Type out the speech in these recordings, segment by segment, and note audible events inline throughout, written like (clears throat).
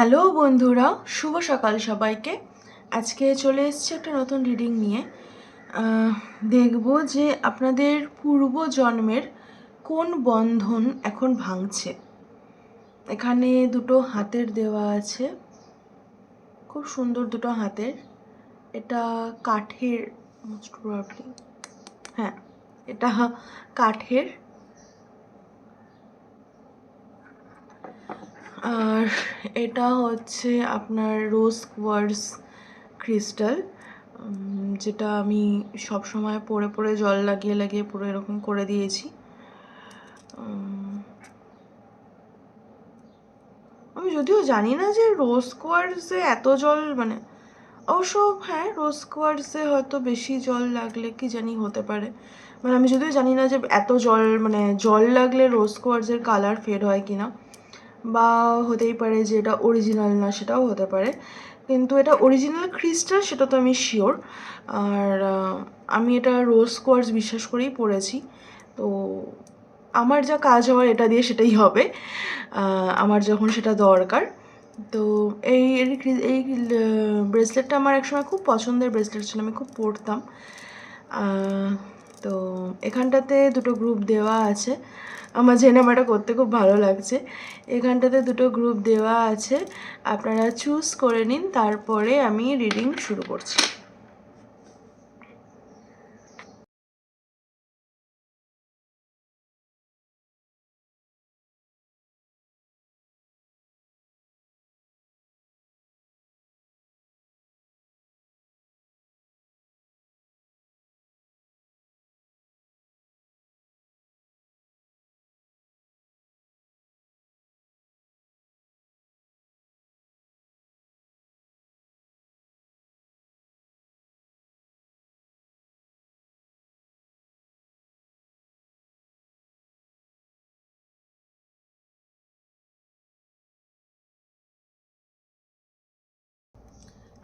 Hello বন্ধুরা, শুভ সকাল সবাইকে। আজকে চলে এসেছি একটা নতুন রিডিং নিয়ে। দেখব যে আপনাদের পূর্ব জন্মের কোন বন্ধন এখন ভাঙছে। এখানে দুটো হাতের দেওয়া আছে। খুব সুন্দর দুটো হাতের। এটা কাঠের হ্যাঁ এটা কাঠের আর এটা হচ্ছে আপনার রোজ কোয়ার্স ক্রিস্টাল যেটা আমি সব সময় পরে পরে জল লাগিয়ে লাগিয়ে পুরো এরকম করে দিয়েছি। আমি যদিও জানি না যে রোজ কোয়ার্সে এত জল মানে অবশ্য হ্যাঁ রোজ কোয়ার্সে হয়তো বেশি জল লাগলে কি জানি হতে পারে। মানে আমি যদিও জানি না যে এত জল মানে জল লাগলে রোজ কোয়ার্সের কালার ফেড হয় কি না বা হতেই পারে যে এটা অরিজিনাল না, সেটাও হতে পারে। কিন্তু এটা অরিজিনাল ক্রিস্টাল সেটা তো আমি শিওর আর আমি এটা রোজ কোয়ার্স বিশ্বাস করেই পড়েছি তো আমার যা কাজ হওয়ার এটা দিয়ে সেটাই হবে। আমার যখন সেটা দরকার। তো এই এই ব্রেসলেটটা আমার একসময় খুব পছন্দের ব্রেসলেট ছিল, আমি খুব পরতাম। তো এখানটাতে দুটো গ্রুপ দেওয়া আছে। আমার জেনামাটা করতে খুব ভালো লাগছে। এখানটাতে দুটো গ্রুপ দেওয়া আছে। আপনারা চুজ করে নিন, তারপরে আমি রিডিং শুরু করছি।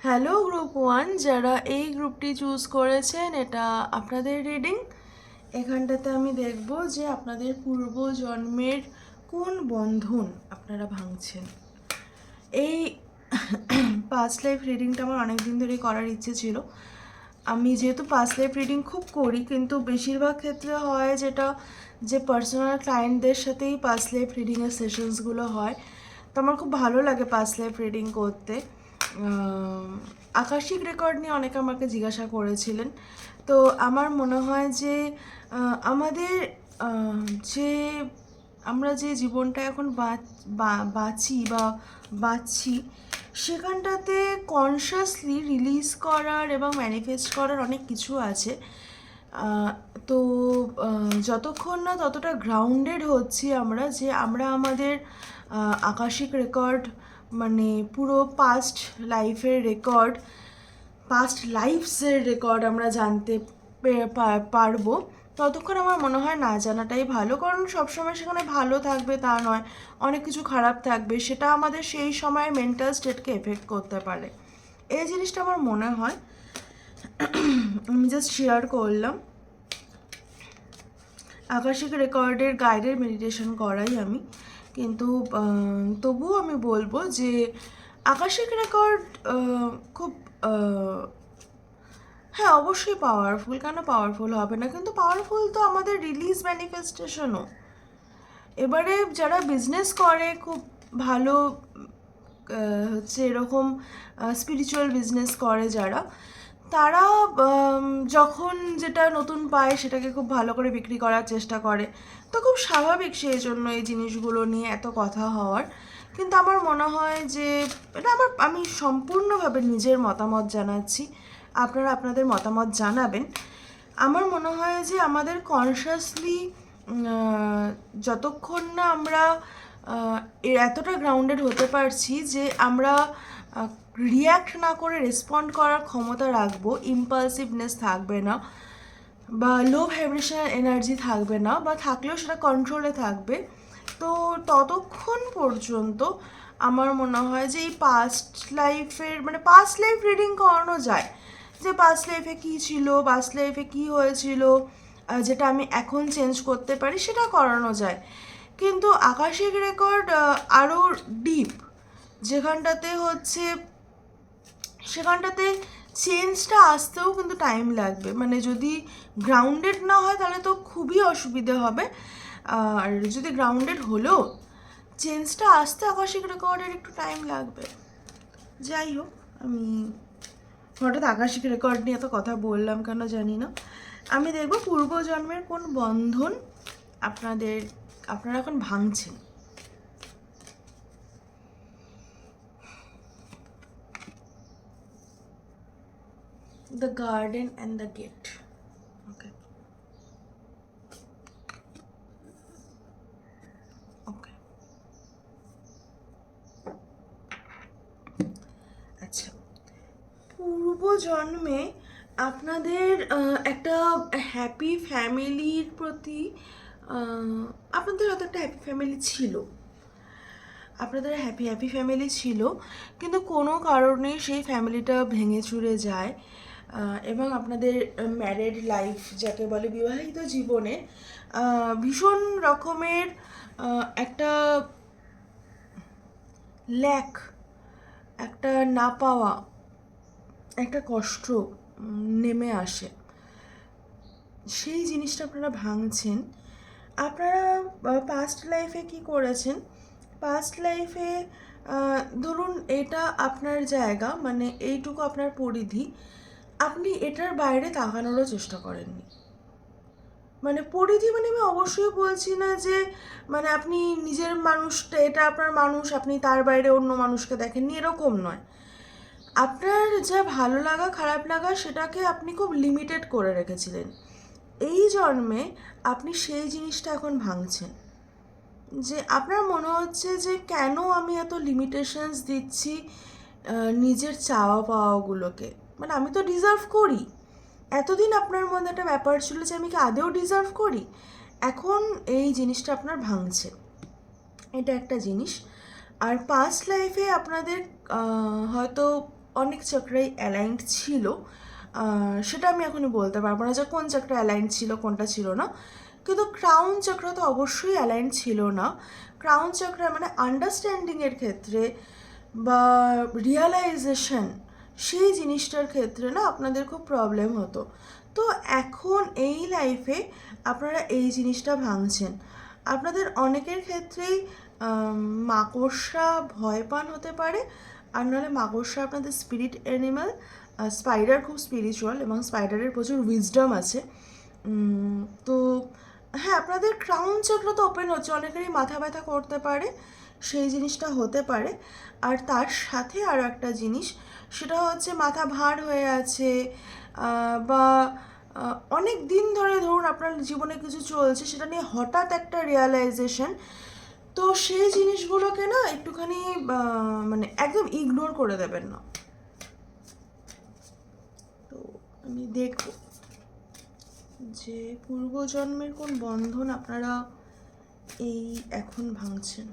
হ্যালো গ্রুপ ওয়ান যারা এই গ্রুপটি চুজ করেছেন, এটা আপনাদের রিডিং এখানটাতে আমি দেখব যে আপনাদের পূর্ব জন্মের কোন বন্ধন আপনারা ভাঙছেন। এই পাস্ট লাইফ রিডিংটা আমার অনেক দিন ধরেই করার ইচ্ছে ছিল। আমি যেহেতু পাস্ট লাইফ রিডিং খুব করি, কিন্তু বেশিরভাগ ক্ষেত্রে হয় যেটা যে পার্সোনাল ক্লায়েন্টদের সাথেই পাস্ট লাইফ রিডিংয়ের সেশনসগুলো হয়। তো আমার খুব ভালো লাগে পাস্ট লাইফ রিডিং করতে। আকাশিক রেকর্ড নিয়ে অনেকে আমাকে জিজ্ঞাসা করেছিলেন। তো আমার মনে হয় যে আমাদের যে আমরা যে জীবনটা এখন বাঁচি, বা বাঁচছি, সেখানটাতে কনসিয়াসলি রিলিজ করার এবং ম্যানিফেস্ট করার অনেক কিছু আছে। তো যতক্ষণ না ততটা গ্রাউন্ডেড হচ্ছি আমরা যে আমরা আমাদের আকাশিক রেকর্ড মানে পুরো পাস্ট লাইফের রেকর্ড পাস্ট লাইফসের রেকর্ড আমরা জানতে পারব। ততক্ষণ আমার মনে হয় না জানাটাই ভালো, কারণ সবসময় সেখানে ভালো থাকবে তা নয়, অনেক কিছু খারাপ থাকবে, সেটা আমাদের সেই সময়ের মেন্টাল স্টেটকে এফেক্ট করতে পারে। এই জিনিসটা আমার মনে হয়। আমি জাস্ট শেয়ার করলাম। আকাশিক রেকর্ডের গাইডের মেডিটেশন করাই আমি। কিন্তু তবুও আমি বলব যে আকাশিক রেকর্ড খুব হ্যাঁ অবশ্যই পাওয়ারফুল কেন পাওয়ারফুল হবে না? কিন্তু পাওয়ারফুল তো আমাদের রিলিজ ম্যানিফেস্টেশনও এবারে যারা বিজনেস করে, খুব ভালো হচ্ছে এরকম স্পিরিচুয়াল বিজনেস করে যারা তারা যখন যেটা নতুন পায় সেটাকে খুব ভালো করে বিক্রি করার চেষ্টা করে। তো খুব স্বাভাবিক সেই জন্য এই জিনিসগুলো নিয়ে এত কথা হওয়ার। কিন্তু আমার মনে হয় যে, এটা আমার, আমি সম্পূর্ণভাবে নিজের মতামত জানাচ্ছি। আপনারা আপনাদের মতামত জানাবেন। আমার মনে হয় যে আমাদের কনসিয়াসলি যতক্ষণ না আমরা এতটা গ্রাউন্ডেড হতে পারছি যে আমরা রিয়্যাক্ট না করে রেসপন্ড করার ক্ষমতা রাখব ইম্পালসিভনেস থাকবে না বা লো ভাইব্রেশনাল এনার্জি থাকবে না বা থাকলেও সেটা কন্ট্রোলে থাকবে। তো ততক্ষণ পর্যন্ত আমার মনে হয় যে এই পাস্ট লাইফের মানে পাস্ট লাইফ রিডিং করানো যায়। যে পাস্ট লাইফে কী ছিল পাস্ট লাইফে কী হয়েছিল যেটা আমি এখন চেঞ্জ করতে পারি, সেটা করানো যায়। কিন্তু আকাশিক রেকর্ড আরও ডিপ যেখানটাতে হচ্ছে, সেখানটাতে চেঞ্জটা আসতেও কিন্তু টাইম লাগবে। মানে যদি গ্রাউন্ডেড না হয় তাহলে তো খুবই অসুবিধে হবে। আর যদি গ্রাউন্ডেড হলেও চেঞ্জটা আসতে আকাশিক রেকর্ডের একটু টাইম লাগবে। যাই হোক, আমি হঠাৎ আকাশিক রেকর্ড নিয়ে তো কথা বললাম কেন জানি না। আমি দেখব পূর্বজন্মের কোন বন্ধন আপনাদের, আপনারা এখন ভাঙছেন। The garden and the gate. Okay. Okay. আচ্ছা। পূর্বজন্মে আপনাদের আহ, একটা হ্যাপি ফ্যামিলির প্রতি আপনাদের হয়তো একটা হ্যাপি ফ্যামিলি ছিল। আপনাদের হ্যাপি হ্যাপি ফ্যামিলি ছিল কিন্তু কোনো কারণে সেই ফ্যামিলিটা ভেঙে চুরে যায়। এবং আপনাদের ম্যারেড লাইফ যাকে বলে বিবাহিত জীবনে ভীষণ রকমের একটা ল্যাক একটা না পাওয়া, একটা কষ্ট নেমে আসে। সেই জিনিসটা আপনারা ভাঙছেন। আপনারা পাস্ট লাইফে কি করেছেন? পাস্ট লাইফে ধরুন এটা আপনার জায়গা মানে এইটুকু আপনার পরিধি। আপনি এটার বাইরে তাকানোরও চেষ্টা করেননি। মানে পরিধি মানে আমি অবশ্যই বলছি না যে মানে আপনি নিজের মানুষটা, এটা আপনার মানুষ, আপনি তার বাইরে অন্য মানুষকে দেখেননি, এরকম নয়। আপনার যা ভালো লাগা, খারাপ লাগা, সেটাকে আপনি খুব লিমিটেড করে রেখেছিলেন। এই জন্মে আপনি সেই জিনিসটা এখন ভাঙছেন। যে আপনার মনে হচ্ছে যে, কেন আমি এত লিমিটেশনস দিচ্ছি নিজের চাওয়া পাওয়াগুলোকে মানে আমি তো ডিজার্ভ করি। এতদিন আপনার মধ্যে একটা ব্যাপার ছিল যে আমি কি আদেও ডিজার্ভ করি? এখন এই জিনিসটা আপনার ভাঙছে। এটা একটা জিনিস। আর পাস্ট লাইফে আপনাদের হয়তো অনেক চক্রাই অ্যালাইন্ড ছিল। সেটা আমি এখনই বলতে পারব না যে কোন চক্র অ্যালাইন্ড ছিল, কোনটা ছিল না। কিন্তু ক্রাউন চক্র তো অবশ্যই অ্যালাইন্ড ছিল না। ক্রাউন চক্র মানে আন্ডারস্ট্যান্ডিংয়ের ক্ষেত্রে বা রিয়ালাইজেশন সেই জিনিসটার ক্ষেত্রে না আপনাদের খুব প্রবলেম হতো। তো এখন এই লাইফে আপনারা এই জিনিসটা ভাঙছেন। আপনাদের অনেকের ক্ষেত্রেই মাকড়সা ভয় পান হতে পারে। আর নাহলে মাকড়সা আপনাদের স্পিরিট অ্যানিমাল স্পাইডার খুব স্পিরিচুয়াল এবং স্পাইডারের প্রচুর উইজডম আছে। তো হ্যাঁ আপনাদের ক্রাউন চক্র তো ওপেন হচ্ছে, অনেকেরই মাথা ব্যথা করতে পারে। সেই জিনিসটা হতে পারে। আর তার সাথে আরও একটা জিনিস, সেটা হচ্ছে মাথা ভার হয়ে আছে বা অনেক দিন ধরে ধরুন আপনার জীবনে কিছু চলছে, সেটা নিয়ে হঠাৎ একটা রিয়ালাইজেশন তো সেই জিনিসগুলোকে না একটুখানি মানে একদম ইগনোর করে দেবেন না। তো আমি দেখব যে পূর্বজন্মের কোন বন্ধন আপনারা এই এখন ভাঙছেন।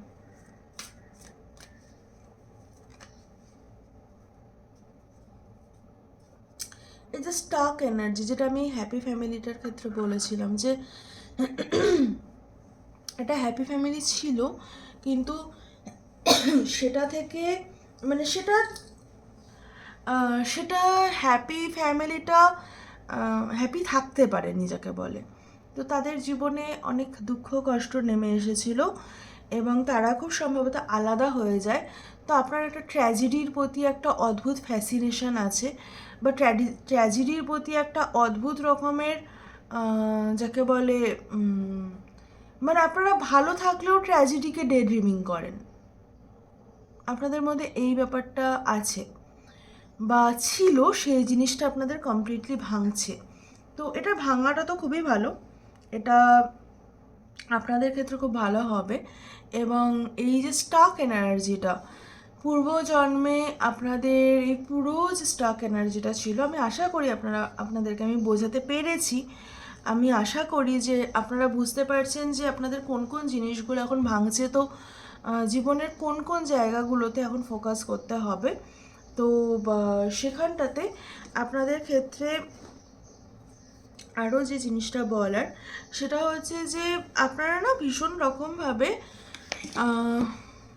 এই যে স্টাক এনার্জি যেটা আমি হ্যাপি ফ্যামিলিটার ক্ষেত্রে বলেছিলাম যে একটা হ্যাপি ফ্যামিলি ছিল, কিন্তু সেটা থেকে মানে সেটা সেটা হ্যাপি ফ্যামিলিটা হ্যাপি থাকতে পারে, নিজেকে বলে। তো তাদের জীবনে অনেক দুঃখ, কষ্ট নেমে এসেছিল। এবং তারা খুব সম্ভবত আলাদা হয়ে যায়। তো আপনার একটা ট্র্যাজেডির প্রতি একটা অদ্ভুত ফ্যাসিনেশন আছে। বা ট্র্যাজেডির প্রতি একটা অদ্ভুত রকমের যাকে বলে মানে আপনারা ভালো থাকলেও ট্র্যাজেডিকে ডে ড্রিমিং করেন। আপনাদের মধ্যে এই ব্যাপারটা আছে। বা ছিল, সেই জিনিসটা আপনাদের কমপ্লিটলি ভাঙছে। তো এটা ভাঙাটা তো খুবই ভালো। এটা আপনাদের ক্ষেত্রে খুব ভালো হবে। এবং এই যে স্টক এনার্জিটা পূর্বজন্মে আপনাদের এই পুরো যে স্টক এনার্জিটা ছিল, আমি আশা করি আপনারা, আপনাদেরকে আমি বোঝাতে পেরেছি। আমি আশা করি যে আপনারা বুঝতে পারছেন যে আপনাদের কোন কোন জিনিসগুলো এখন ভাঙছে। তো জীবনের কোন কোন জায়গাগুলোতে এখন ফোকাস করতে হবে। তো সেখানটাতে আপনাদের ক্ষেত্রে আরও যে জিনিসটা বলার, সেটা হচ্ছে যে আপনারা না ভীষণ রকমভাবে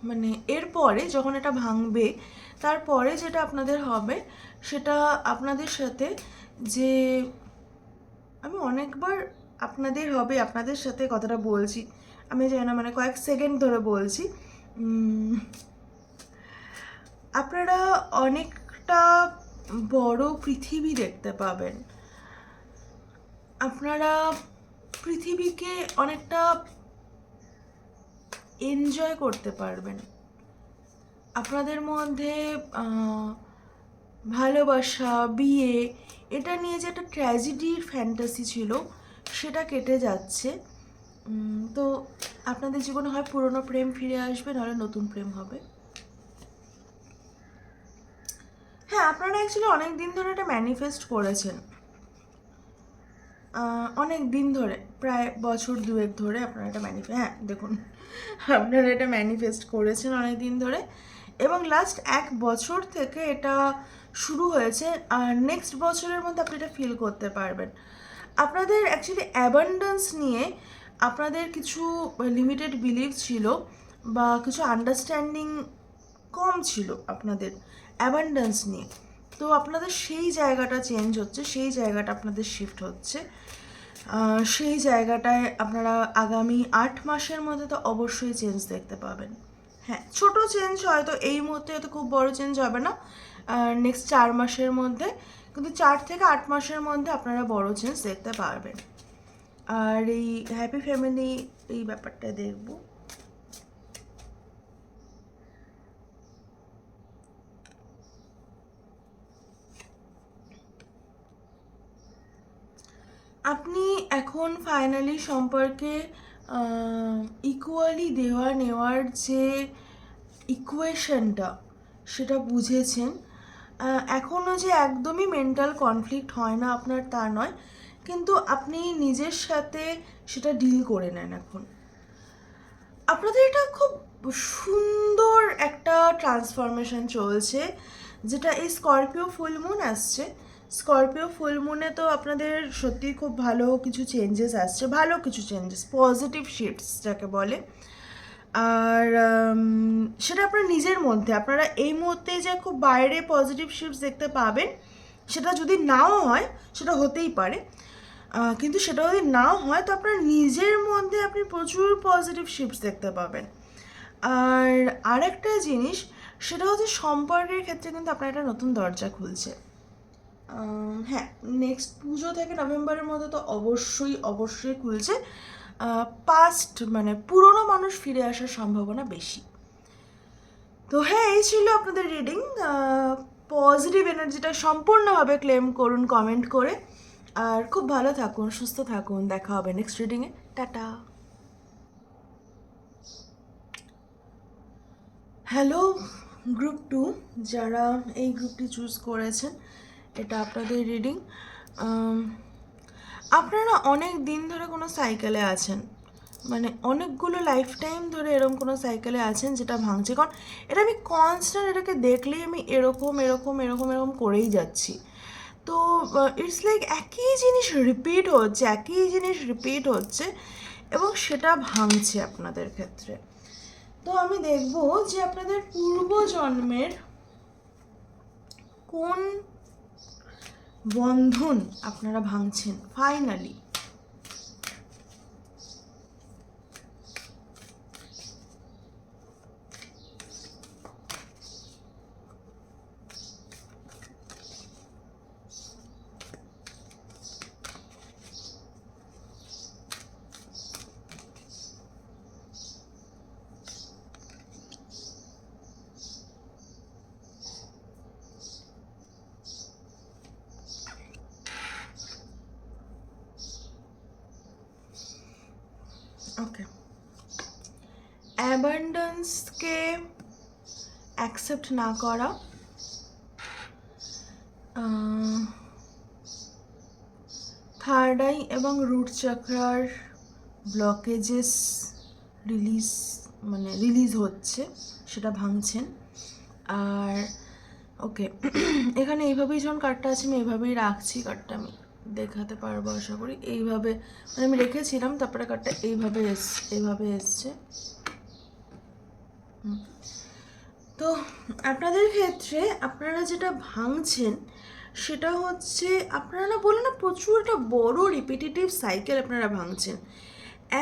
মানে এরপরে যখন এটা ভাঙবে, তারপরে যেটা আপনাদের হবে, সেটা আপনাদের সাথে যে আমি অনেকবার আপনাদের হবে, আপনাদের সাথে কথাটা বলছি। আমি জানি না মানে কয়েক সেকেন্ড ধরে বলছি। আপনারা অনেকটা বড় পৃথিবী দেখতে পাবেন। আপনারা পৃথিবীকে অনেকটা এনজয় করতে পারবেন। আপনাদের মধ্যে ভালোবাসা, বিয়ে, এটা নিয়ে যে একটা ট্র্যাজেডির ফ্যান্টাসি ছিল, সেটা কেটে যাচ্ছে। তো আপনাদের জীবনে হয় পুরনো প্রেম ফিরে আসবে, নাহলে নতুন প্রেম হবে। হ্যাঁ আপনারা অ্যাকচুয়ালি অনেক দিন ধরে এটা ম্যানিফেস্ট করেছেন। অনেক দিন ধরে, প্রায় বছর দুয়েক ধরে আপনারা এটা ম্যানিফেস্ট হ্যাঁ দেখুন, আপনারা এটা ম্যানিফেস্ট করেছেন অনেক দিন ধরে এবং লাস্ট এক বছর থেকে এটা শুরু হয়েছে, আর নেক্সট বছরের মধ্যে আপনি এটা ফিল করতে পারবেন। আপনাদের অ্যাকচুয়ালি অ্যাবান্ডেন্স নিয়ে আপনাদের কিছু লিমিটেড বিলিভ ছিল বা কিছু আন্ডারস্ট্যান্ডিং কম ছিল আপনাদের অ্যাবান্ডেন্স নিয়ে। তো আপনাদের সেই জায়গাটা চেঞ্জ হচ্ছে, সেই জায়গাটা আপনাদের শিফট হচ্ছে। সেই জায়গাটায় আপনারা আগামী আট মাসের মধ্যে তো অবশ্যই চেঞ্জ দেখতে পাবেন। হ্যাঁ ছোট চেঞ্জ হয়তো এই মুহূর্তে হয়তো খুব বড় চেঞ্জ হবে না নেক্সট চার মাসের মধ্যে, কিন্তু চার থেকে আট মাসের মধ্যে আপনারা বড় চেঞ্জ দেখতে পারবেন। আর এই হ্যাপি ফ্যামিলি এই ব্যাপারটা দেখব। আপনি এখন ফাইনালি সম্পর্কে ইকুয়ালি দেওয়া নেওয়ার যে ইকুয়েশনটা সেটা বুঝেছেন। এখনও যে একদমই মেন্টাল কনফ্লিক্ট হয় না আপনার তা নয়, কিন্তু আপনি নিজের সাথে সেটা ডিল করে নেন এখন। আপনাদের এটা খুব সুন্দর একটা ট্রান্সফরমেশন চলছে, যেটা এই স্করপিও ফুল মুন আসছে। স্করপিও ফুল মুনে তো আপনাদের সত্যি খুব ভালো কিছু চেঞ্জেস আসছে, ভালো কিছু চেঞ্জেস পজিটিভ শিফটস যাকে বলে। আর সেটা আপনার নিজের মধ্যে, আপনারা এই মুহূর্তে যে খুব বাইরে পজিটিভ শিফটস দেখতে পাবেন, সেটা যদি নাও হয়, সেটা হতেই পারে। কিন্তু সেটা যদি নাও হয়, তো আপনার নিজের মধ্যে আপনি প্রচুর পজিটিভ শিফটস দেখতে পাবেন। আর আরেকটা জিনিস, সেটা হচ্ছে সম্পর্কের ক্ষেত্রে কিন্তু আপনার একটা নতুন দরজা খুলছে। হ্যাঁ নেক্সট পুজো থেকে নভেম্বরের মধ্যে তো অবশ্যই অবশ্যই খুলছে। পাস্ট মানে পুরনো মানুষ ফিরে আসার সম্ভাবনা বেশি। তো হ্যাঁ এই ছিল আপনাদের রিডিং পজিটিভ এনার্জিটা সম্পূর্ণভাবে ক্লেম করুন কমেন্ট করে। আর খুব ভালো থাকুন, সুস্থ থাকুন। দেখা হবে নেক্সট রিডিংয়ে টাটা। হ্যালো গ্রুপ টু যারা এই গ্রুপটি চুজ করেছেন এটা আপনাদের রিডিং আপনারা অনেক দিন ধরে কোনো সাইকেলে আছেন মানে অনেকগুলো লাইফ টাইম ধরে এরকম কোনো সাইকেলে আছেন যেটা ভাঙছে। কারণ এটা আমি কনস্ট্যান্ট এটাকে দেখলেই আমি এরকম এরকম এরকম এরকম করেই যাচ্ছি। তো ইটস লাইক একই জিনিস রিপিট হচ্ছে, একই জিনিস রিপিট হচ্ছে এবং সেটা ভাঙছে আপনাদের ক্ষেত্রে। তো আমি দেখব যে আপনাদের পূর্বজন্মের কোন বন্ধন আপনারা ভাঙছেন ফাইনালি ওকে অ্যাবান্ডেন্সকে অ্যাকসেপ্ট না করা থার্ড আই এবং রুট চাকরার ব্লকেজেস রিলিজ মানে রিলিজ হচ্ছে, সেটা ভাঙছেন। আর ওকে (clears throat) এখানে এইভাবেই যখন কার্ডটা আছে, আমি এইভাবেই রাখছি কার্ডটা আমি। দেখাতে পারব আশা করি। এইভাবে মানে আমি রেখেছিলাম, তারপরে কার্ডটা এইভাবে এস, এইভাবে এসছে। তো আপনাদের ক্ষেত্রে আপনারা যেটা ভাঙছেন, সেটা হচ্ছে আপনারা না বলে না, প্রচুর একটা বড় রিপিটেটিভ সাইকেল আপনারা ভাঙছেন।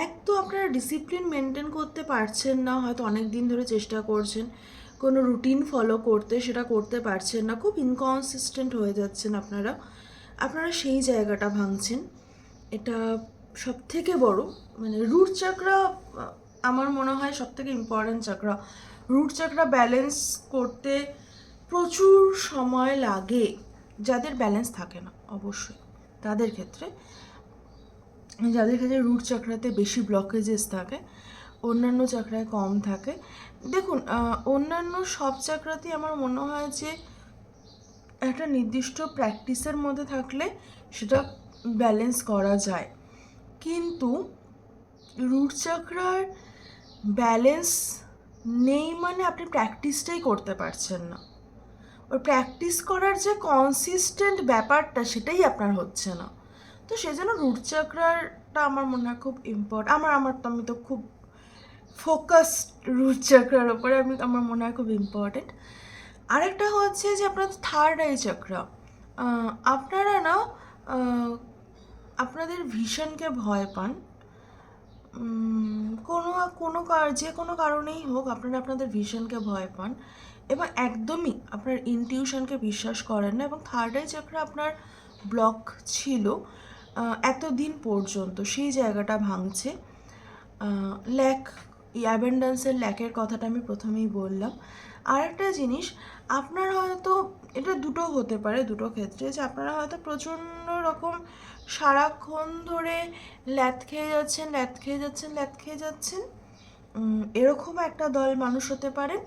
এক তো আপনারা ডিসিপ্লিন মেনটেন করতে পারছেন না, হয়তো অনেক দিন ধরে চেষ্টা করছেন, কোনো রুটিন ফলো করতে, সেটা করতে পারছেন না। খুব ইনকনসিস্টেন্ট হয়ে যাচ্ছেন আপনারা। আপনারা সেই জায়গাটা ভাঙছেন। এটা সব থেকে বড় মানে রুট চাকরা, আমার মনে হয় সব থেকে important chakra. Root chakra balance করতে প্রচুর সময় লাগে, যাদের ব্যালেন্স থাকে না, অবশ্যই। তাদের ক্ষেত্রে, যাদের ক্ষেত্রে রুট চাকরাতে বেশি ব্লকেজেস থাকে, অন্যান্য চাকরায় কম থাকে। দেখুন অন্যান্য সব চাকরাতেই আমার মনে হয় যে একটা নির্দিষ্ট প্র্যাকটিসের মধ্যে থাকলে সেটা ব্যালেন্স করা যায়। কিন্তু রুট চাকরার ব্যালেন্স নেই মানে আপনি প্র্যাকটিসটাই করতে পারছেন না। ওর প্র্যাকটিস করার যে কনসিস্টেন্ট ব্যাপারটা সেটাই আপনার হচ্ছে না। তো সেজন্য রুট চাকরাটা আমার মনে হয় খুব ইম্পর্ট আমার আমার তো আমি তো খুব ফোকাস রুট চাকরার ওপরে আমি, আমার মনে হয় খুব ইম্পর্টেন্ট আরেকটা হচ্ছে যে আপনার থার্ড আই চক্রা আপনারা না আপনাদের ভিশনকে ভয় পান। কোনো কোনো যে কোনো কারণেই হোক আপনারা আপনাদের ভিশনকে ভয় পান এবং একদমই আপনার ইনটিউশনকে বিশ্বাস করেন না এবং থার্ড আই চক্র আপনার ব্লক ছিল এতদিন পর্যন্ত সেই জায়গাটা ভাঙছে। ল্যাক অ্যাবেন্ডেন্সের ল্যাকের কথাটা আমি প্রথমেই বললাম। আর একটা জিনিস, আপনার হয়তো, এটা দুটো হতে পারে, দুটো ক্ষেত্রে, যে আপনারা হয়তো প্রচণ্ড রকম সারাক্ষণ ধরে ল্যাথ খেয়ে যাচ্ছেন, ল্যাথ খেয়ে যাচ্ছেন, ল্যাথ খেয়ে যাচ্ছেন এরকম একটা দল মানুষ হতে পারেন।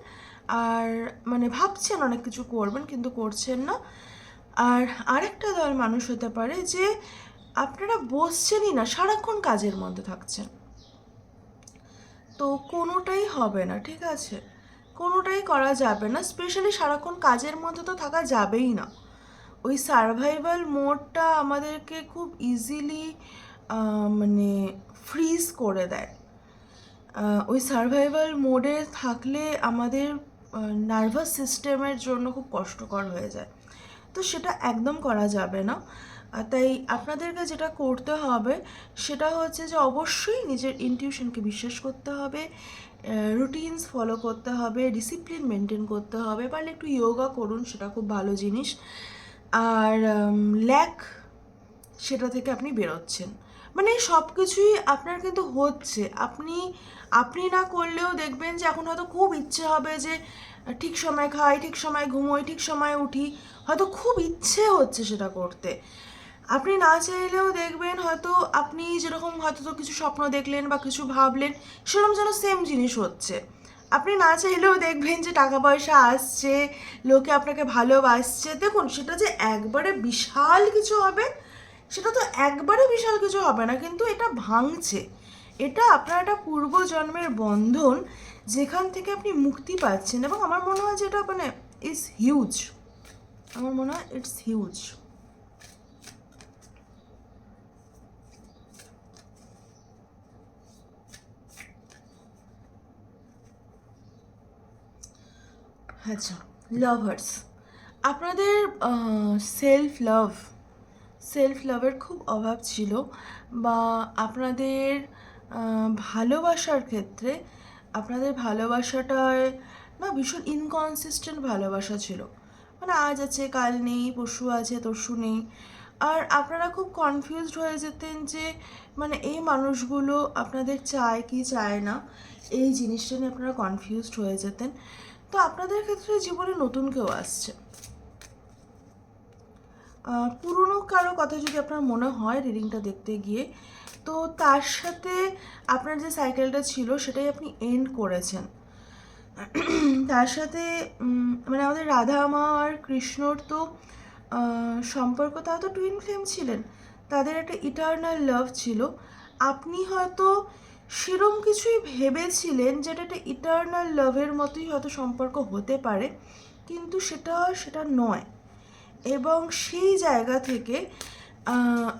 আর মানে ভাবছেন অনেক কিছু করবেন, কিন্তু করছেন না। আর আরেকটা দল মানুষ হতে পারে, যে আপনারা বসছেনই না, সারাক্ষণ কাজের মধ্যে থাকছেন। তো কোনোটাই হবে না, ঠিক আছে? কোনোটাই করা যাবে না স্পেশালি সারাক্ষণ কাজের মধ্যে তো থাকা যাবেই না। ওই সার্ভাইভাল মোডটা আমাদেরকে খুব ইজিলি মানে ফ্রিজ করে দেয়। ওই সার্ভাইভাল মোডে থাকলে আমাদের নার্ভাস সিস্টেমের জন্য খুব কষ্টকর হয়ে যায়। তো সেটা একদম করা যাবে না। তাই আপনাদেরকে যেটা করতে হবে, সেটা হচ্ছে যে অবশ্যই নিজের ইনটিউশনকে বিশ্বাস করতে হবে। রুটিনস ফলো করতে হবে ডিসিপ্লিন মেনটেন করতে হবে, পারলে একটু যোগা করুন, সেটা খুব ভালো জিনিস। আর ল্যাক সেটা থেকে আপনি বেরোচ্ছেন। মানে সব কিছুই আপনার কিন্তু হচ্ছে। আপনি আপনি না করলেও দেখবেন যে এখন হয়তো খুব ইচ্ছে হবে যে, ঠিক সময় খাই, ঠিক সময় ঘুমোই, ঠিক সময় উঠি। হয়তো খুব ইচ্ছে হচ্ছে সেটা করতে। আপনি না চাইলেও দেখবেন হয়তো আপনি যেরকম হয়তো তো কিছু স্বপ্ন দেখলেন বা কিছু ভাবলেন, সেরকম যেন সেম জিনিস হচ্ছে। আপনি না চাইলেও দেখবেন যে টাকা পয়সা আসছে, লোকে আপনাকে ভালোবাসছে। দেখুন, সেটা যে একবারে বিশাল কিছু হবে, সেটা তো একবারে বিশাল কিছু হবে না, কিন্তু এটা ভাঙছে। এটা আপনার একটা পূর্বজন্মের বন্ধন, যেখান থেকে আপনি মুক্তি পাচ্ছেন। এবং আমার মনে হয় যে এটা মানে ইজ হিউজ আমার মনে হয় ইটস হিউজ আচ্ছা লাভার্স আপনাদের সেলফ লাভ সেলফ লাভের খুব অভাব ছিল বা আপনাদের ভালোবাসার ক্ষেত্রে আপনাদের ভালোবাসাটায় না ভীষণ ইনকনসিস্টেন্ট ভালোবাসা ছিল। মানে আজ আছে, কাল নেই, পরশু আছে, তরশু নেই। আর আপনারা খুব কনফিউজড হয়ে যেতেন যে মানে এই মানুষগুলো আপনাদের চায় কি চায় না, এই জিনিসটা নিয়ে আপনারা কনফিউজড হয়ে যেতেন। তো আপনাদের ক্ষেত্রে জীবনে নতুন কেউ আসছে? পুরনো কারও কথা যদি আপনার মনে হয় রিডিংটা দেখতে গিয়ে, তো তার সাথে আপনার যে সাইকেলটা ছিল সেটাই আপনি এন্ড করেছেন। তার সাথে মানে আমাদের রাধা, মা আর কৃষ্ণর তো সম্পর্ক, তারা তো টুইন ফ্লেম ছিলেন। তাদের একটা ইটার্নাল লাভ ছিল। আপনি হয়তো সেরম কিছুই ভেবেছিলেন যেটা একটা ইটার্নাল লাভের মতোই হয়তো সম্পর্ক হতে পারে, কিন্তু সেটা সেটা নয়। এবং সেই জায়গা থেকে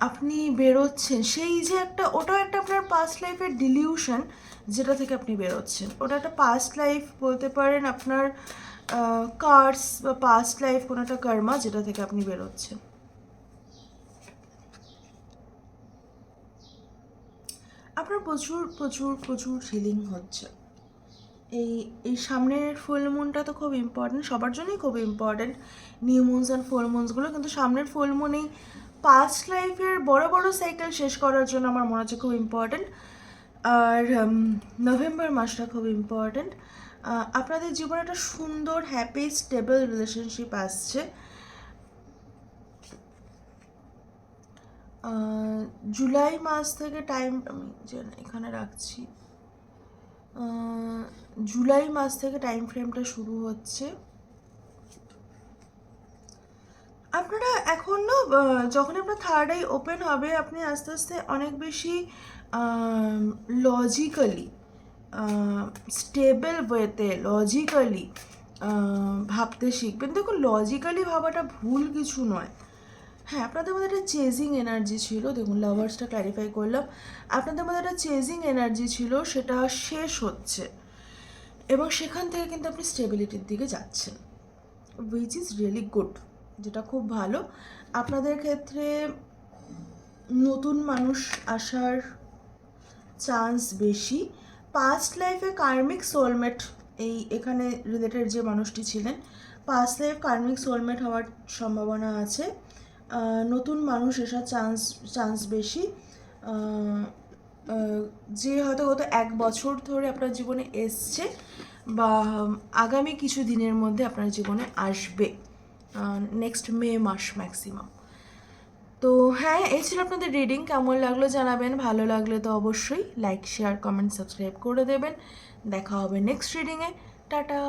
আপনি বেরোচ্ছেন, সেই যে একটা, ওটাও একটা আপনার পাস্ট লাইফের ডিলিউশন যেটা থেকে আপনি বেরোচ্ছেন। ওটা একটা পাস্ট লাইফ বলতে পারেন আপনার কার্স বা পাস্ট লাইফ কোনো একটা কর্মা যেটা থেকে আপনি বেরোচ্ছেন। আপনার প্রচুর প্রচুর প্রচুর হিলিং হচ্ছে। এই এই সামনের ফুল মুনটা তো খুব ইম্পর্টেন্ট সবার জন্যই খুব important new moons and full মুনসগুলো কিন্তু সামনের ফুল মুনেই পাস্ট লাইফের বড় বড় সাইকেল শেষ করার জন্য আমার মনে হচ্ছে খুব ইম্পর্টেন্ট আর নভেম্বর মাসটা খুব ইম্পর্টেন্ট আপনাদের জীবনে একটা সুন্দর হ্যাপি স্টেবল রিলেশনশিপ আসছে। জুলাই মাস থেকে টাইম আমি এখানে রাখছি জুলাই মাস থেকে টাইম ফ্রেমটা শুরু হচ্ছে। আপনারা এখন না যখন আপনার থার্ড আই ওপেন হবে, আপনি আস্তে আস্তে অনেক বেশি লজিক্যালি স্টেবল ওয়েতে লজিক্যালি ভাবতে শিখবেন। দেখুন লজিক্যালি ভাবাটা ভুল কিছু নয়। হ্যাঁ আপনাদের মধ্যে একটা চেজিং এনার্জি ছিল, দেখুন লাভার্সটা ক্ল্যারিফাই করলাম। আপনাদের মধ্যে একটা চেজিং এনার্জি ছিল, সেটা শেষ হচ্ছে। এবং সেখান থেকে কিন্তু আপনি স্টেবিলিটির দিকে যাচ্ছেন উইচ ইজ রিয়েলি গুড যেটা খুব ভালো। আপনাদের ক্ষেত্রে নতুন মানুষ আসার চান্স বেশি। পাস্ট লাইফে কার্মিক সোলমেট এই এখানে রিলেটেড যে মানুষটি ছিলেন পাস্ট লাইফ কার্মিক সোলমেট হওয়ার সম্ভাবনা আছে। নতুন মানুষ আসার চান্স চান্স বেশি। যে হয়তো গত এক বছর ধরে আপনার জীবনে এসছে বা আগামী কিছু দিনের মধ্যে আপনার জীবনে আসবে নেক্সট মে মাস ম্যাক্সিমাম তো হ্যাঁ এই ছিল আপনাদের রিডিং কেমন লাগল জানাবেন, ভালো লাগলে তো অবশ্যই লাইক শেয়ার কমেন্ট সাবস্ক্রাইব করে দেবেন। দেখা হবে নেক্সট রিডিংয়ে টাটা!